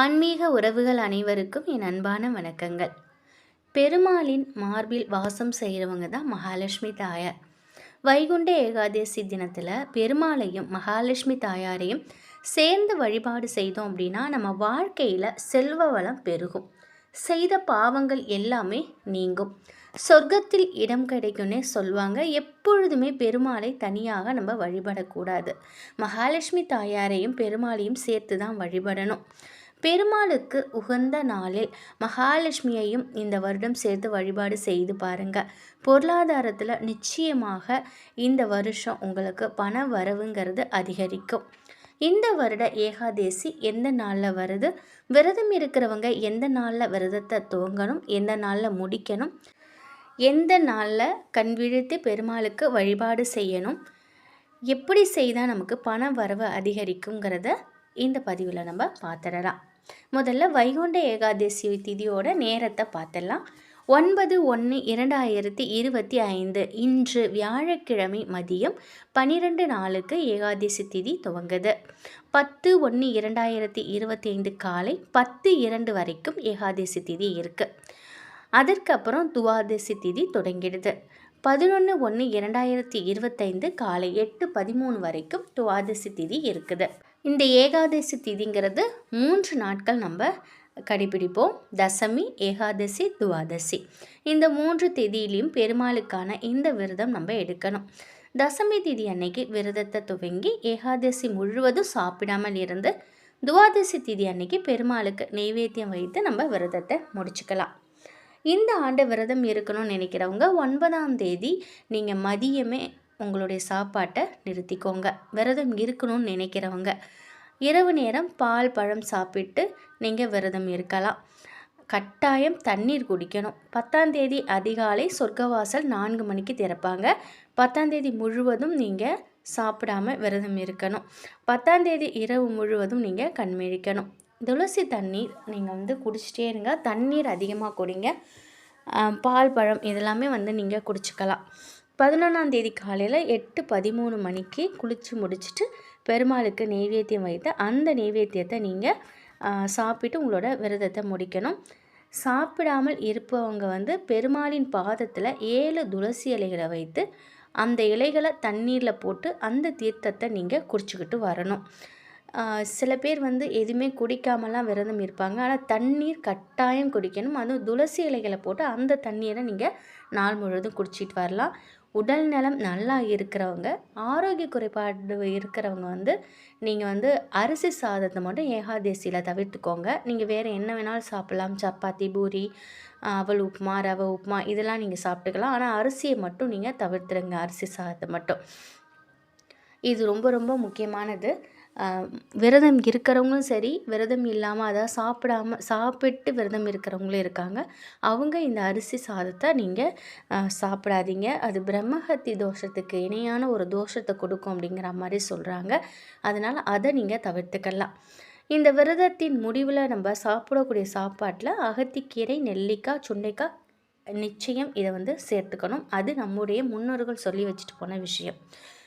ஆன்மீக உறவுகள் அனைவருக்கும் என் அன்பான வணக்கங்கள். பெருமாளின் மார்பில் வாசம் செய்கிறவங்க தான் மகாலட்சுமி தாயார். வைகுண்ட ஏகாதசி தினத்தில் பெருமாளையும் மகாலட்சுமி தாயாரையும் சேர்ந்து வழிபாடு செய்தோம் அப்படின்னா நம்ம வாழ்க்கையில் செல்வ வளம் பெருகும். செய்த பாவங்கள் எல்லாமே நீங்கும். சொர்க்கத்தில் இடம் கிடைக்கும்னே சொல்லுவாங்க. எப்பொழுதுமே பெருமாளை தனியாக நம்ம வழிபடக்கூடாது. மகாலட்சுமி தாயாரையும் பெருமாளையும் சேர்த்து தான் வழிபடணும். பெருமாளுக்கு உகந்த நாளில் மகாலட்சுமியையும் இந்த வருடம் சேர்த்து வழிபாடு செய்து பாருங்கள் பொருளாதாரத்தில் நிச்சயமாக இந்த வருஷம் உங்களுக்கு பண வரவுங்கிறது அதிகரிக்கும். இந்த வருட ஏகாதேசி எந்த நாளில் வருது? விரதம் இருக்கிறவங்க எந்த நாளில் விரதத்தை துவங்கணும்? எந்த நாளில் முடிக்கணும்? எந்த நாளில் கண்விழித்து பெருமாளுக்கு வழிபாடு செய்யணும்? எப்படி செய்தால் நமக்கு பண வரவு அதிகரிக்குங்கிறத இந்த பதிவில் நம்ம பார்த்துடலாம். முதல்ல வைகுண்ட ஏகாதசி திதியோட நேரத்தை பார்த்துடலாம். ஒன்பது ஒன்று இரண்டாயிரத்தி இருபத்தி ஐந்து இன்று வியாழக்கிழமை மதியம் பன்னிரெண்டு நாளுக்கு ஏகாதசி திதி துவங்குது. பத்து ஒன்று இரண்டாயிரத்தி இருபத்தி ஐந்து காலை பத்து இரண்டு வரைக்கும் ஏகாதசி திதி இருக்குது அதற்கப்புறம் துவாதசி திதி தொடங்கிடுது. பதினொன்று ஒன்று இரண்டாயிரத்தி இருபத்தைந்து காலை எட்டு பதிமூணு வரைக்கும் துவாதசி திதி இருக்குது. இந்த ஏகாதசி திதிங்கிறது மூன்று நாட்கள் நம்ம கடைபிடிப்போம். தசமி ஏகாதசி துவாதசி. இந்த மூன்று திதியிலையும் பெருமாளுக்கான இந்த விரதம் நம்ம எடுக்கணும். தசமி திதி அன்னைக்கு விரதத்தை துவங்கி ஏகாதசி முழுவதும் சாப்பிடாமல் இருந்து துவாதசி திதி அன்னைக்கு பெருமாளுக்கு நெய்வேத்தியம் வைத்து நம்ம விரதத்தை முடிச்சுக்கலாம். இந்த ஆண்டு விரதம் இருக்கணும்னு நினைக்கிறவங்க ஒன்பதாம் தேதி நீங்கள் மதியமே உங்களுடைய சாப்பாட்டை நிறுத்திக்கோங்க. விரதம் இருக்கணும்னு நினைக்கிறவங்க இரவு நேரம் பால் பழம் சாப்பிட்டு நீங்கள் விரதம் இருக்கலாம். கட்டாயம் தண்ணீர் குடிக்கணும். பத்தாம் தேதி அதிகாலை சொர்க்கவாசல் நான்கு மணிக்கு திறப்பாங்க. பத்தாம் தேதி முழுவதும் நீங்கள் சாப்பிடாம விரதம் இருக்கணும். பத்தாம் தேதி இரவு முழுவதும் நீங்கள் கண்மிழிக்கணும். துளசி தண்ணீர் நீங்கள் வந்து குடிச்சிட்டே இருங்க. தண்ணீர் அதிகமாக குடிங்க. பால் பழம் இதெல்லாமே வந்து நீங்கள் குடிச்சிக்கலாம். பதினொன்றாம் தேதி காலையில் எட்டு பதிமூணு மணிக்கு குளித்து முடிச்சுட்டு பெருமாளுக்கு நெய்வேத்தியம் வைத்து அந்த நெய்வேத்தியத்தை நீங்கள் சாப்பிட்டு உங்களோட விரதத்தை முடிக்கணும். சாப்பிடாமல் இருப்பவங்க வந்து பெருமாளின் பாதத்தில் ஏழு துளசி இலைகளை வைத்து அந்த இலைகளை தண்ணீரில் போட்டு அந்த தீர்த்தத்தை நீங்கள் குடிச்சிக்கிட்டு வரணும். சில பேர் வந்து எதுவுமே குடிக்காமலாம் விரதம் இருப்பாங்க. ஆனால் தண்ணீர் கட்டாயம் குடிக்கணும். அதுவும் துளசி இலைகளை போட்டு அந்த தண்ணீரை நீங்கள் நாள் முழுவதும் குடிச்சிட்டு வரலாம். உடல் நலம் நல்லா இருக்கிறவங்க ஆரோக்கிய குறைபாடு இருக்கிறவங்க வந்து நீங்கள் வந்து அரிசி சாதத்தை மட்டும் ஏகாதேசியில் தவிர்த்துக்கோங்க. நீங்கள் வேறு என்ன வேணாலும் சாப்பிட்லாம். சப்பாத்தி பூரி அவல் உப்புமா ரவை உப்புமா இதெல்லாம் நீங்கள் சாப்பிட்டுக்கலாம். ஆனால் அரிசியை மட்டும் நீங்கள் தவிர்த்துடுங்க அரிசி சாதத்தை மட்டும். இது ரொம்ப ரொம்ப முக்கியமானது. விரதம் இருக்கிறவங்களும் சரி விரதம் இல்லாமல் அதாவது சாப்பிடாம சாப்பிட்டு விரதம் இருக்கிறவங்களும் இருக்காங்க. அவங்க இந்த அரிசி சாதத்தை நீங்கள் சாப்பிடாதீங்க. அது பிரம்மஹத்தி தோஷத்துக்கு இணையான ஒரு தோஷத்தை கொடுக்கும் அப்படிங்கிற மாதிரி சொல்கிறாங்க அதனால் அதை நீங்கள் தவிர்த்துக்கலாம். இந்த விரதத்தின் முடிவில் நம்ம சாப்பிடக்கூடிய சாப்பாட்டில் அகத்திக்கீரை நெல்லிக்காய் சுண்டைக்காய் நிச்சயம் இதை வந்து சேர்த்துக்கணும். அது நம்முடைய முன்னோர்கள் சொல்லி வச்சுட்டு போன விஷயம்.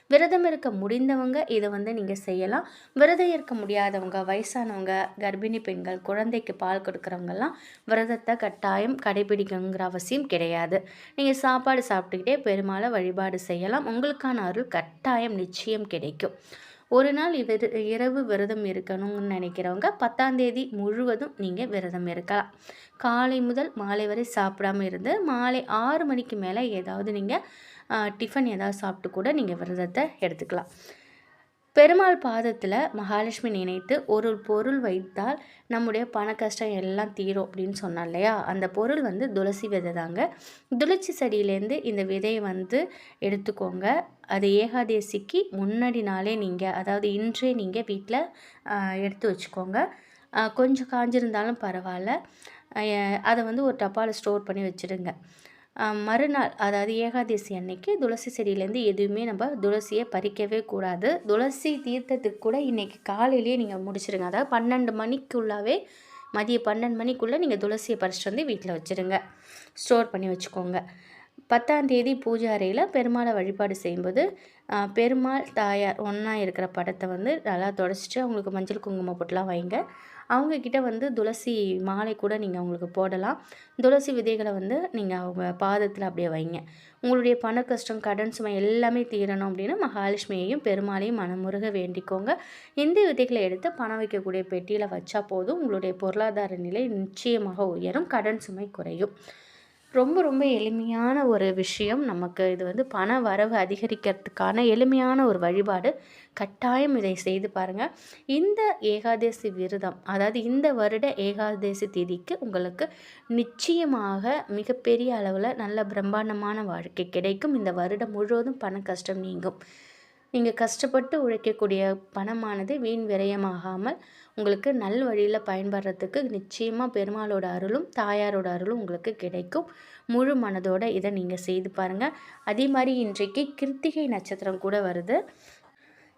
விரதம் இருக்க முடிந்தவங்க இதை வந்து நீங்கள் செய்யலாம். விரதம் இருக்க முடியாதவங்க வயசானவங்க கர்ப்பிணி பெண்கள் குழந்தைக்கு பால் கொடுக்குறவங்கெல்லாம் விரதத்தை கட்டாயம் கடைபிடிக்கணுங்கிற அவசியம் கிடையாது. நீங்கள் சாப்பாடு சாப்பிட்டுக்கிட்டே பெருமாளை வழிபாடு செய்யலாம். உங்களுக்கான அருள் கட்டாயம் நிச்சயம் கிடைக்கும். ஒரு நாள் இவர் இரவு விரதம் இருக்கணும்னு நினைக்கிறவங்க பத்தாம் தேதி முழுவதும் நீங்கள் விரதம் இருக்கலாம். காலை முதல் மாலை வரை சாப்பிடாம இருந்து மாலை ஆறு மணிக்கு மேலே ஏதாவது நீங்கள் டிஃபன் ஏதாவது சாப்பிட்டு கூட நீங்கள் விரதத்தை எடுத்துக்கலாம். பெருமாள் பாதத்தில் மகாலட்சுமி நினைத்து ஒரு பொருள் வைத்தால் நம்முடைய பண கஷ்டம் எல்லாம் தீரும் அப்படின்னு சொன்னார் இல்லையா? அந்த பொருள் வந்து துளசி விதை தாங்க. துளசி செடியிலேருந்து இந்த விதையை வந்து எடுத்துக்கோங்க. அது ஏகாதேசிக்கு முன்னாடி நாளே நீங்கள் அதாவது இன்றே நீங்கள் வீட்டில் எடுத்து வச்சுக்கோங்க. கொஞ்சம் காஞ்சிருந்தாலும் பரவாயில்ல. அதை வந்து ஒரு டப்பாவில் ஸ்டோர் பண்ணி வச்சுடுங்க. மறுநாள் அதாவது ஏகாதசி அன்னைக்கு துளசி செடியிலேருந்து எதுவுமே நம்ம துளசியை பறிக்கவே கூடாது. துளசி தீர்த்தத்துக்கு கூட இன்றைக்கி காலையிலேயே நீங்கள் முடிச்சிடுங்க அதாவது பன்னெண்டு மணிக்குள்ளாவே மதியம் பன்னெண்டு மணிக்குள்ளே நீங்கள் துளசியை பறிச்சிட்டு வந்து வீட்டில் வச்சுருங்க. ஸ்டோர் பண்ணி வச்சுக்கோங்க. பத்தாம் தேதி பூஜை அறையில் பெருமாளை வழிபாடு செய்யும்போது பெருமாள் தாயார் ஒன்றா இருக்கிற படத்தை வந்து நல்லா தொடச்சிட்டு அவங்களுக்கு மஞ்சள் குங்குமம் போட்டுலாம் வைங்க. அவங்கக்கிட்ட வந்து துளசி மாலை கூட நீங்கள் அவங்களுக்கு போடலாம். துளசி விதைகளை வந்து நீங்கள் அவங்க பாதத்தில் அப்படியே வைங்க. உங்களுடைய பண கஷ்டம் கடன் சுமை எல்லாமே தீரணும் அப்படின்னா மகாலட்சுமியையும் பெருமாளையும் மனமுருக வேண்டிக்கோங்க. இந்த விதைகளை எடுத்து பணம் வைக்கக்கூடிய பெட்டியில் வச்சா போதும். உங்களுடைய பொருளாதார நிலை நிச்சயமாக உயரும். கடன் சுமை குறையும். ரொம்ப ரொம்ப எளிமையான ஒரு விஷயம். நமக்கு இது வந்து பண வரவு அதிகரிக்கிறதுக்கான எளிமையான ஒரு வழிபாடு. கட்டாயம் இதை செய்து பாருங்கள் இந்த ஏகாதசி விரதம் அதாவது இந்த வருட ஏகாதசி திதிக்கு உங்களுக்கு நிச்சயமாக மிகப்பெரிய அளவில் நல்ல பிரம்மாண்டமான வாழ்க்கை கிடைக்கும். இந்த வருடம் முழுவதும் பண கஷ்டம் நீங்கும். நீங்கள் கஷ்டப்பட்டு உழைக்கக்கூடிய பணமானது வீண் விரயமாகாமல் உங்களுக்கு நல் வழியில் பயன்படுறதுக்கு நிச்சயமாக பெருமாளோட அருளும் தாயாரோட அருளும் உங்களுக்கு கிடைக்கும். முழு மனதோடு இதை நீங்கள் செய்து பாருங்கள் அதே மாதிரி இன்றைக்கு கிருத்திகை நட்சத்திரம் கூட வருது.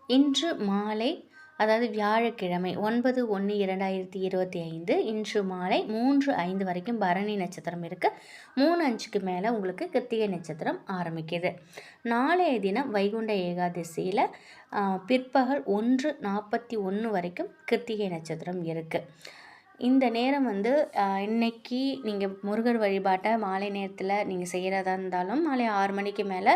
இன்று மாலை அதாவது வியாழக்கிழமை ஒன்பது ஒன்று இரண்டாயிரத்தி இருபத்தி ஐந்து இன்று மாலை மூன்று ஐந்து வரைக்கும் பரணி நட்சத்திரம் இருக்குது மூணு அஞ்சுக்கு மேலே உங்களுக்கு கிருத்திகை நட்சத்திரம் ஆரம்பிக்குது. நாளைய தினம் வைகுண்ட ஏகாதசியில் பிற்பகல் ஒன்று நாற்பத்தி ஒன்று வரைக்கும் கிருத்திகை நட்சத்திரம் இருக்குது இந்த நேரம் வந்து இன்னைக்கு நீங்கள் முருகர் வழிபாட்டை மாலை நேரத்தில் நீங்கள் செய்கிறதா இருந்தாலும் மாலை ஆறு மணிக்கு மேலே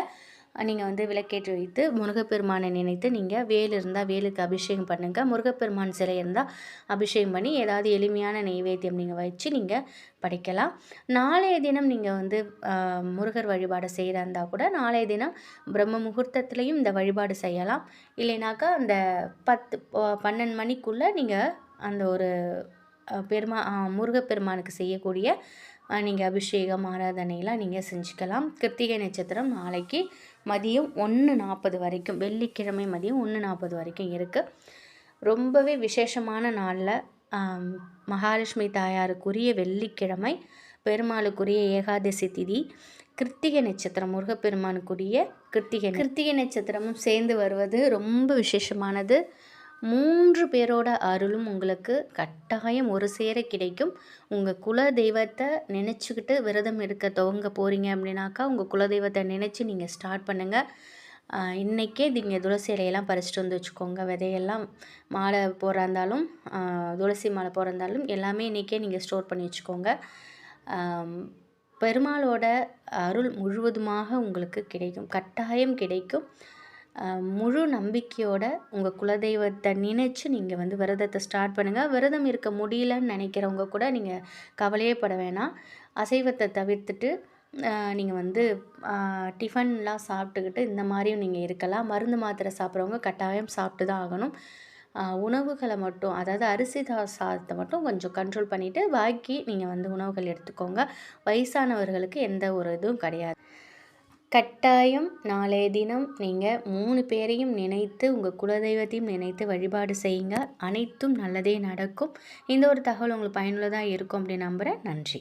நீங்கள் வந்து விளக்கேற்றி வைத்து முருகப்பெருமானை நினைத்து நீங்கள் வேல் இருந்தால் வேலுக்கு அபிஷேகம் பண்ணுங்கள் முருகப்பெருமான் சிலை இருந்தால் அபிஷேகம் பண்ணி ஏதாவது எளிமையான நெய்வேத்தியம் நீங்கள் வச்சு நீங்கள் படைக்கலாம். நாளைய தினம் நீங்கள் வந்து முருகர் வழிபாடு செய்கிறா இருந்தால் கூட நாளைய தினம் பிரம்ம முகூர்த்தத்துலேயும் இந்த வழிபாடு செய்யலாம். இல்லைனாக்கா அந்த பத்து பன்னெண்டு மணிக்குள்ளே நீங்கள் அந்த ஒரு பெருமா முருகப்பெருமானுக்கு செய்யக்கூடிய நீங்கள் அபிஷேகம் ஆராதனையெல்லாம் நீங்கள் செஞ்சுக்கலாம். கிருத்திகை நட்சத்திரம் நாளைக்கு மதியம் ஒன்று நாற்பது வரைக்கும் வெள்ளிக்கிழமை மதியம் ஒன்று நாற்பது வரைக்கும் இருக்குது ரொம்பவே விசேஷமான நாளில் மகாலட்சுமி தாயாருக்குரிய வெள்ளிக்கிழமை பெருமாளுக்குரிய ஏகாதசி திதி கிருத்திகை நட்சத்திரம் முருகப்பெருமானுக்குரிய கிருத்திகை கிருத்திகை நட்சத்திரமும் சேர்ந்து வருவது ரொம்ப விசேஷமானது. மூன்று பேரோட அருளும் உங்களுக்கு கட்டாயம் ஒரு சேர கிடைக்கும். உங்கள் குல தெய்வத்தை நினச்சிக்கிட்டு விரதம் எடுக்க துவங்க போகிறீங்க அப்படின்னாக்கா உங்கள் குல தெய்வத்தை நினச்சி நீங்கள் ஸ்டார்ட் பண்ணுங்கள் இன்றைக்கே நீங்கள் துளசி இலையெல்லாம் பறிச்சிட்டு வந்து வச்சுக்கோங்க. விதையெல்லாம் மாலை போகிறாந்தாலும் துளசி மாலை போகிறாந்தாலும் எல்லாமே இன்றைக்கே நீங்கள் ஸ்டோர் பண்ணி வச்சுக்கோங்க. பெருமாளோட அருள் முழுவதுமாக உங்களுக்கு கிடைக்கும். கட்டாயம் கிடைக்கும். முழு நம்பிக்கையோட உங்கள் குலதெய்வத்தை நினச்சி நீங்கள் வந்து விரதத்தை ஸ்டார்ட் பண்ணுங்கள் விரதம் இருக்க முடியலன்னு நினைக்கிறவங்க கூட நீங்கள் கவலையே பட வேணாம். அசைவத்தை தவிர்த்துட்டு நீங்கள் வந்து டிஃபன்லாம் சாப்பிட்டுக்கிட்டு இந்த மாதிரியும் நீங்கள் இருக்கலாம். மருந்து மாத்திரை சாப்பிட்றவங்க கட்டாயம் சாப்பிட்டு தான் ஆகணும். உணவுகளை மட்டும் அதாவது அரிசி சாதத்தை மட்டும் கொஞ்சம் கண்ட்ரோல் பண்ணிவிட்டு பாக்கி நீங்கள் வந்து உணவுகள் எடுத்துக்கோங்க. வயசானவர்களுக்கு எந்த ஒரு இதுவும் கிடையாது. கட்டாயம் நாளைய தினம் நீங்கள் மூணு பேரையும் நினைத்து உங்கள் குலதெய்வத்தையும் நினைத்து வழிபாடு செய்யுங்க. அனைத்தும் நல்லதே நடக்கும். இந்த ஒரு தகவல் உங்களுக்கு பயனுள்ளதாக இருக்கும் அப்படின்னு நம்புகிறேன் நன்றி.